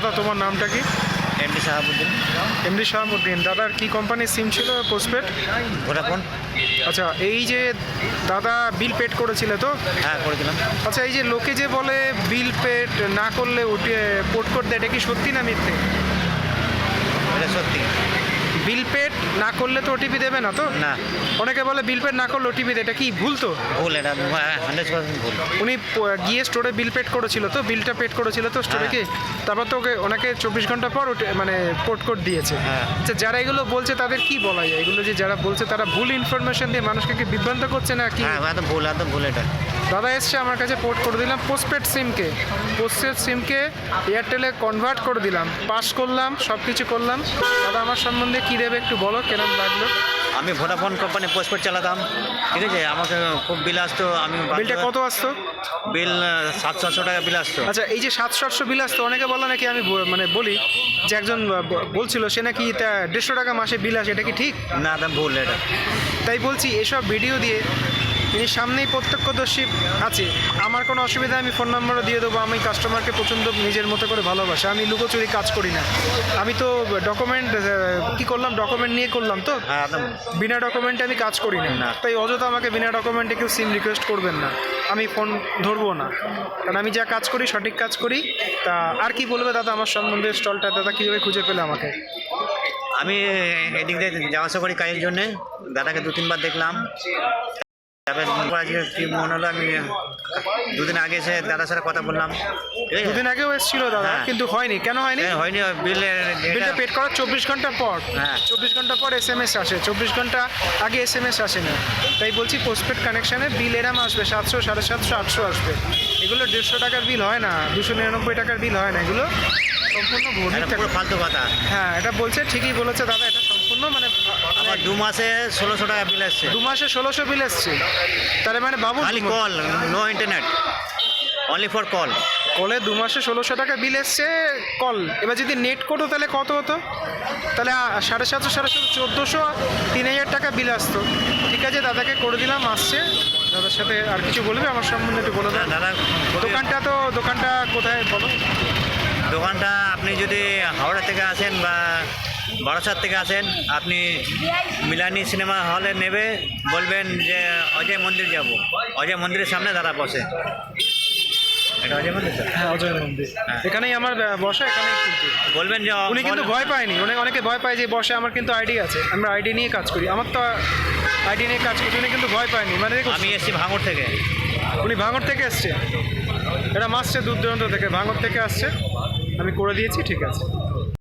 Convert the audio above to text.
দাদা তোমার নামটা কি? এমডি শাহাবুদ্দিন। এমডি শাহাবুদ্দিন। দাদার কি কোম্পানির সিম ছিল পোস্টপেড ভোডাফোন আচ্ছা এই যে দাদা বিল পেড করেছিলে তো? হ্যাঁ করেছিলাম। আচ্ছা এই যে লোকে যে বলে বিল পেড না করলে উঠে পোর্ট করতে এটা কি সত্যি না মিথ্যে? বিল পেড না করলে তো ওটিপি দেবে না তো? না। অনেকে বলে বিল পেড না করলে ওটিপি দেয় এটা কি ভুল তো? ভুল এটা হান্ড্রেড পার্সেন্ট ভুল। উনি প- গিয়ে স্টোরে বিল পেড করেছিল তো? বিলটা পেড করেছিল তো স্টোরে কি তারপর তো ওকে ওনাকে চব্বিশ ঘণ্টা পর ওটা- মানে পোর্ট কোড দিয়েছে। হ্যাঁ। আচ্ছা যারা এগুলো বলছে তাদের কি বলা যায়? এগুলো যে যারা বলছে তারা ভুল ইনফরমেশন দিয়ে মানুষকে কি বিভ্রান্ত করছে না কি? হ্যাঁ একদম ভুল একদম ভুল এটা। দাদা এসছে আমার কাছে পোর্ট করে দিলাম পোস্টপেড সিমকে পোস্টপেড সিমকে এয়ারটেলে কনভার্ট করে দিলাম। পাস করলাম সব কিছু করলাম। দাদা আমার সম্বন্ধে কী দেবে একটু বলো কেরম লাগল? আমি ভোডাফোন কোম্পানি পোস্টপেড চালাতাম। ঠিক আছে? আমাকে খুব বিল আসতো আমি বিলটা কত আসতো? বিল সাতশো আটশো টাকা বিল আসতো। আচ্ছা এই যে সাতশো আটশো বিল আসতো অনেকে বলে নাকি আমি ব- মানে বলি যে একজন ব- বলছিল সে নাকি তা দেড়শো টাকা মাসে বিল আসে এটা কি ঠিক? না একদম ভুল এটা। তাই বলছি এসব ভিডিও দিয়ে তিনি সামনেই প্রত্যক্ষদর্শী আছে। আমার কোনো অসুবিধা আমি ফোন নাম্বারও দিয়ে দেবো। আমি কাস্টমারকে প্রচণ্ড নিজের মতো করে ভালোবাসি। আমি লুকোচুরি কাজ করি না। আমি তো ডকুমেন্ট কি করলাম? ডকুমেন্ট নিয়ে করলাম তো। হ্যাঁ বিনা ডকুমেন্টে আমি কাজ করি না। না। তাই অযথা আমাকে বিনা ডকুমেন্টে কেউ সিম রিকোয়েস্ট করবেন না। আমি ফোন ধরবো না। কারণ আমি যা কাজ করি সঠিক কাজ করি তা আর কি বলবে দাদা আমার সম্বন্ধে স্টলটা দাদা কীভাবে খুঁজে পেলে আমাকে? আমি এদিক দিয়ে যাওয়া আসা করি কাজের জন্যে। দাদাকে দু তিনবার দেখলাম। তারপরে আজকে কি মনে হলো? আমি দুদিন আগে এসে দাদার সাথে কথা বললাম। দুদিন আগেও এসেছিল দাদা হ্যাঁ। কিন্তু হয়নি। কেন হয়নি? হ্যাঁ, হয়নি বিলটা পেড করার চব্বিশ ঘণ্টা পর। হ্যাঁ। চব্বিশ ঘণ্টা পর এস এম এস আসে। চব্বিশ ঘণ্টা আগে এস এম এস আসে না তাই বলছি পোস্টপেড কানেকশানে বিল এরাম আসবে সাতশো সাড়ে সাতশো আটশো আসবে। এগুলো দেড়শো টাকার বিল হয় না দুশো নিরানব্বই টাকার বিল হয় না এগুলো। সম্পূর্ণ এটা ফালতু কথা। হ্যাঁ এটা বলছে ঠিকই বলেছে দাদা এটা সম্পূর্ণ মানে দু মাসে ষোলোশো টাকা বিল এসছে। দু মাসে ষোলোশো বিল এসছে। তাহলে মানে বাবু খালি call no internet only for call কলে দু মাসে ষোলোশো টাকা বিল এসছে কল এবার যদি নেট করো তাহলে কত হতো? তাহলে সাড়ে সাতশো সাড়ে সাতশো চোদ্দোশো তিন হাজার টাকা বিল আসতো। ঠিক আছে দাদাকে করে দিলাম আসছে। দাদার সাথে আর কিছু বলবে? আমার সম্বন্ধে একটু বলে দাদা দোকানটা তো দোকানটা কোথায় বলো? দোকানটা আপনি যদি হাওড়া থেকে আসেন বা বারাসাত থেকে আসেন আপনি মিলানি সিনেমা হলে নেবে বলবেন যে অজয় মন্দির যাব। অজয় মন্দিরের সামনে দাঁড়া বসে। এটা অজয় মন্দির হ্যাঁ অজয় মন্দির। হ্যাঁ। এখানেই আমার আহ, বসা এখানেই বলবেন যে উনি কিন্তু ভয় পায়নি অনেক অনেকে ভয় পায় যে বসে আমার কিন্তু আইডি আছে আমরা আইডি নিয়ে কাজ করি। আমার তো আইডি নিয়ে কাজ করি উনি কিন্তু ভয় পায়নি। মানে আমি এসেছি ভাঙড় থেকে। উনি ভাঙর থেকে এসছে। এটা মাসছে দূর দূরান্ত থেকে ভাঙর থেকে আসছে। আমি করে দিয়েছি ঠিক আছে।